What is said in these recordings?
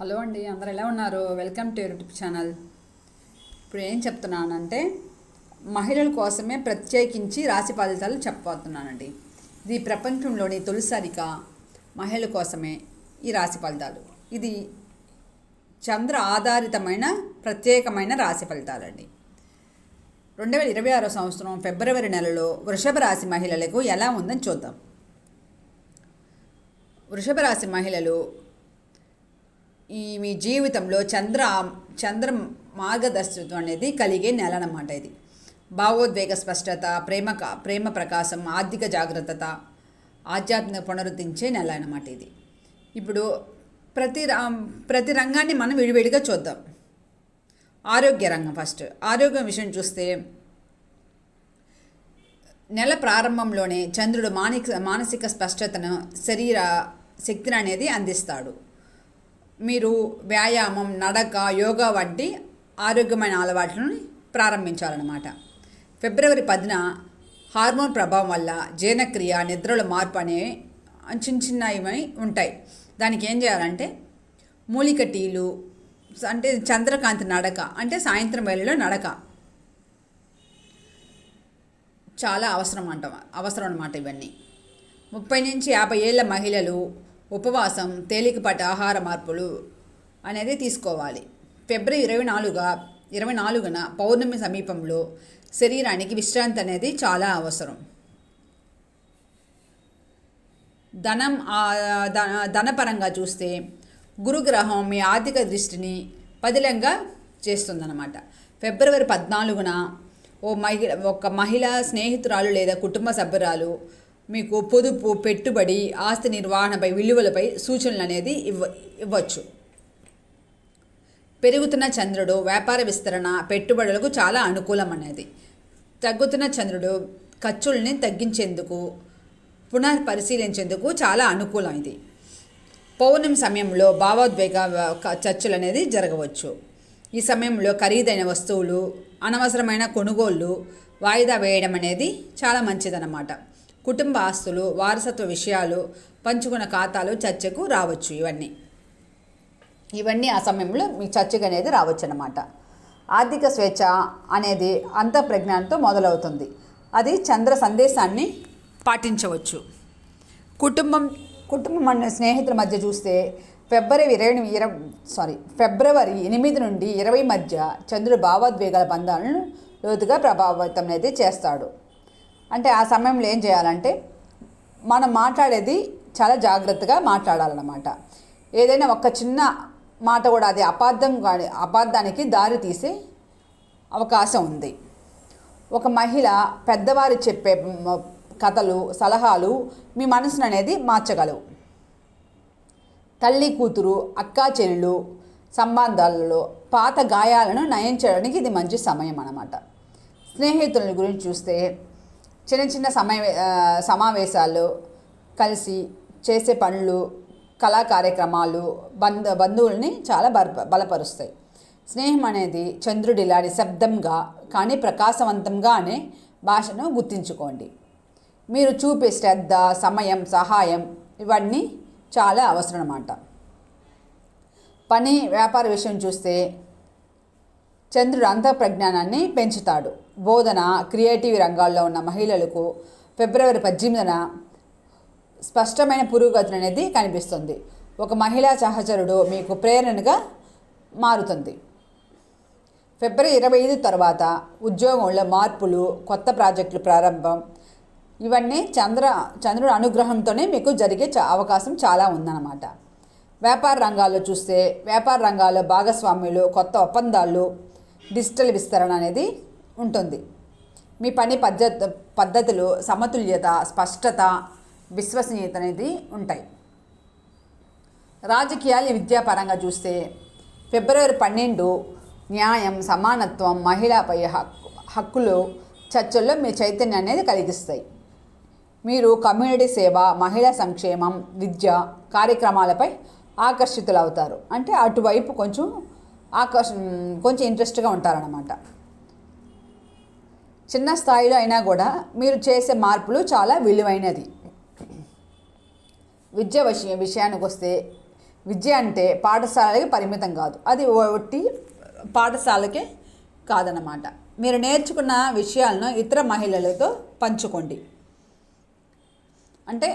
Hello అండి అందరు ఎలా ఉన్నారు? వెల్కమ్ టు యూట్యూబ్ ఛానల్ ఇప్పుడు ఏం చెప్తున్నానంటే మహిళల కోసమే ప్రత్యేకించి రాశి ఫలితాలు చెప్పబోతున్నానండి. ఇది ప్రపంచంలోని తొలిసారిగా మహిళల కోసమే ఈ రాశి ఫలితాలు. ఇది చంద్ర ఆధారితమైన ప్రత్యేకమైన రాశి ఫలితాలండి. రెండు వేల ఇరవై ఆరో సంవత్సరం ఫిబ్రవరి నెలలో వృషభ రాశి మహిళలకు ఎలా ఉందని చూద్దాం. వృషభ రాశి మహిళలు ఈ మీ జీవితంలో చంద్ర చంద్ర మార్గదర్శకత్వం అనేది కలిగే నెల అన్నమాట ఇది. భావోద్వేగ స్పష్టత ప్రేమ ప్రేమ ప్రకాశం ఆర్థిక జాగ్రత్తత ఆధ్యాత్మిక పునరుద్ధరించే నెల అన్నమాట ఇది. ఇప్పుడు ప్రతి ప్రతి రంగాన్ని మనం విడివిడిగా చూద్దాం. ఆరోగ్య రంగం ఫస్ట్. ఆరోగ్యం విషయం చూస్తే నెల ప్రారంభంలోనే చంద్రుడు మానిక మానసిక స్పష్టతను శరీర శక్తిని అనేది అందిస్తాడు. మీరు వ్యాయామం నడక యోగా వంటి ఆరోగ్యమైన అలవాట్లను ప్రారంభించాలన్నమాట. ఫిబ్రవరి పదిన హార్మోన్ ప్రభావం వల్ల జీర్ణక్రియ నిద్రల మార్పు అనేవి చిన్న చిన్నవి ఉంటాయి. దానికి ఏం చేయాలంటే మూలిక టీలు అంటే చంద్రకాంతి నడక అంటే సాయంత్రం వేళలో నడక. చాలా అవసరం అంట అవసరం అనమాట ఇవన్నీ. ముప్పై నుంచి యాభై ఏళ్ళ మహిళలు ఉపవాసం తేలికపాటి ఆహార మార్పులు అనేది తీసుకోవాలి. ఫిబ్రవరి ఇరవై నాలుగుగా ఇరవై నాలుగున పౌర్ణమి సమీపంలో శరీరానికి విశ్రాంతి అనేది చాలా అవసరం. ధనం ఆ, ధనపరంగా చూస్తే గురుగ్రహం మీ ఆర్థిక దృష్టిని పదిలంగా చేస్తుందన్నమాట. ఫిబ్రవరి పద్నాలుగున ఓ మహిళ ఒక మహిళ స్నేహితురాలు లేదా కుటుంబ సభ్యురాలు మీకు పొదుపు పెట్టుబడి ఆస్తి నిర్వహణపై విలువలపై సూచనలు అనేది ఇవ్వ ఇవ్వచ్చు. పెరుగుతున్న చంద్రుడు వ్యాపార విస్తరణ పెట్టుబడులకు చాలా అనుకూలం అనేది. తగ్గుతున్న చంద్రుడు ఖర్చుల్ని తగ్గించేందుకు పునః పరిశీలించేందుకు చాలా అనుకూలం ఇది. పౌర్ణమి సమయంలో భావోద్వేగ చర్చలు అనేది జరగవచ్చు. ఈ సమయంలో ఖరీదైన వస్తువులు అనవసరమైన కొనుగోళ్ళు వాయిదా వేయడం అనేది చాలా మంచిదన్నమాట. కుటుంబ ఆస్తులు వారసత్వ విషయాలు పంచుకున్న ఖాతాలు చర్చకు రావచ్చు ఇవన్నీ. ఇవన్నీ ఆ సమయంలో మీ చర్చకు అనేది రావచ్చు అన్నమాట ఆర్థిక స్వేచ్ఛ అనేది అంతఃప్రజ్ఞానంతో మొదలవుతుంది. అది చంద్ర సందేశాన్ని పాటించవచ్చు. కుటుంబం కుటుంబం అనే స్నేహితుల మధ్య చూస్తే ఫిబ్రవరి ఇరవై ఇరవై సారీ ఫిబ్రవరి ఎనిమిది నుండి ఇరవై మధ్య చంద్రుడు భావోద్వేగాల బంధాలను లోతుగా ప్రభావితం అనేది చేస్తాడు. అంటే ఆ సమయంలో ఏం చేయాలంటే మనం మాట్లాడేది చాలా జాగ్రత్తగా మాట్లాడాలన్నమాట. ఏదైనా ఒక చిన్న మాట కూడా అది అపార్థం కానీ అపార్థానికి దారి తీసే అవకాశం ఉంది. ఒక మహిళ పెద్దవారు చెప్పే కథలు సలహాలు మీ మనసును అనేది మార్చగలవు. తల్లి కూతురు అక్కా చెల్లెలు సంబంధాలలో పాత గాయాలను నయం చేయడానికి ఇది మంచి సమయం అన్నమాట. స్నేహితుల గురించి చూస్తే చిన్న చిన్న సమయ సమావేశాలు కలిసి చేసే పనులు కళా కార్యక్రమాలు బంధ బంధువుల్ని చాలా బల బలపరుస్తాయి. స్నేహం అనేది చంద్రుడిలా నిశ్శబ్దంగా కానీ ప్రకాశవంతంగా అనే భాషను గుర్తించుకోండి. మీరు చూపే శ్రద్ధ సమయం సహాయం ఇవన్నీ చాలా అవసరం అన్నమాట పని వ్యాపార విషయం చూస్తే చంద్రుడు అంతఃప్రజ్ఞానాన్ని పెంచుతాడు. బోధన క్రియేటివ్ రంగాల్లో ఉన్న మహిళలకు ఫిబ్రవరి పద్దెనిమిదిన స్పష్టమైన పురోగతి అనేది కనిపిస్తుంది. ఒక మహిళా సహచరుడు మీకు ప్రేరణగా మారుతుంది. ఫిబ్రవరి ఇరవై ఐదు తర్వాత ఉద్యోగంలో మార్పులు కొత్త ప్రాజెక్టులు ప్రారంభం ఇవన్నీ చంద్ర చంద్రుడు అనుగ్రహంతోనే మీకు జరిగే అవకాశం చాలా ఉందన్నమాట. వ్యాపార రంగాల్లో చూస్తే వ్యాపార రంగాల్లో భాగస్వామ్యులు కొత్త ఒప్పందాలు డిజిటల్ విస్తరణ అనేది ఉంటుంది. మీ పని పద్ధతి పద్ధతులు సమతుల్యత స్పష్టత విశ్వసనీయత అనేది ఉంటాయి. రాజకీయాలు విద్యాపరంగా చూస్తే ఫిబ్రవరి పన్నెండు న్యాయం సమానత్వం మహిళాపై హక్కు హక్కులు చర్చల్లో మీ చైతన్యం అనేది కలిగిస్తాయి. మీరు కమ్యూనిటీ సేవ మహిళా సంక్షేమం విద్య కార్యక్రమాలపై ఆకర్షితులవుతారు. అంటే అటువైపు కొంచెం ఆకర్ష కొంచెం ఇంట్రెస్ట్గా ఉంటారన్నమాట. చిన్న స్థాయిలో అయినా కూడా మీరు చేసే మార్పులు చాలా విలువైనది. విద్య విషయం విషయానికి వస్తే విద్య అంటే పాఠశాలకి పరిమితం కాదు. అది ఒట్టి పాఠశాలకే కాదన్నమాట. మీరు నేర్చుకున్న విషయాలను ఇతర మహిళలతో పంచుకోండి. అంటే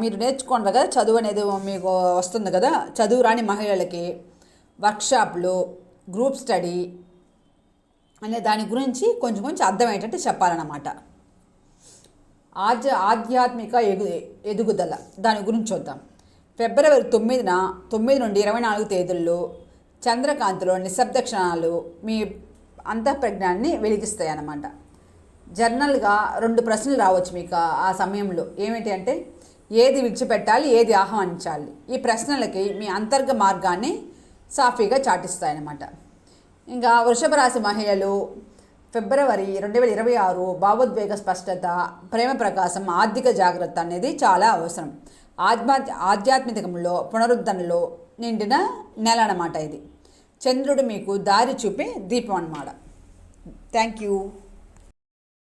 మీరు నేర్చుకోండి కదా చదువు అనేది మీకు వస్తుంది కదా చదువు రాని మహిళలకి వర్క్షాప్లు గ్రూప్ స్టడీ అనే దాని గురించి కొంచెం కొంచెం అర్థమయ్యేటట్టు చెప్పాలన్నమాట. ఆధ్య ఆధ్యాత్మిక ఎగు ఎదుగుదల దాని గురించి చూద్దాం. ఫిబ్రవరి తొమ్మిదిన తొమ్మిది నుండి ఇరవై నాలుగు తేదీల్లో చంద్రకాంతిలో నిశ్శబ్ద క్షణాలు మీ అంతఃప్రజ్ఞాన్ని వెలిగిస్తాయి అన్నమాట జర్నల్గా రెండు ప్రశ్నలు రావచ్చు మీకు ఆ- ఆ సమయంలో. ఏమిటి అంటే ఏది విడిచిపెట్టాలి ఏది ఆహ్వానించాలి? ఈ ప్రశ్నలకి మీ అంతర్గ మార్గాన్ని సాఫీగా చాటిస్తాయన్నమాట. ఇంకా వృషభ రాశి మహిళలు ఫిబ్రవరి రెండు వేల ఇరవై ఆరు భావోద్వేగ స్పష్టత ప్రేమ ప్రకాశం ఆర్థిక జాగ్రత్త అనేది చాలా అవసరం. ఆధ్మా ఆధ్యాత్మికంలో పునరుద్ధరణలో నిండిన నెల అన్నమాట ఇది. చంద్రుడు మీకు దారి చూపే దీపం అన్నమాట. Thank you.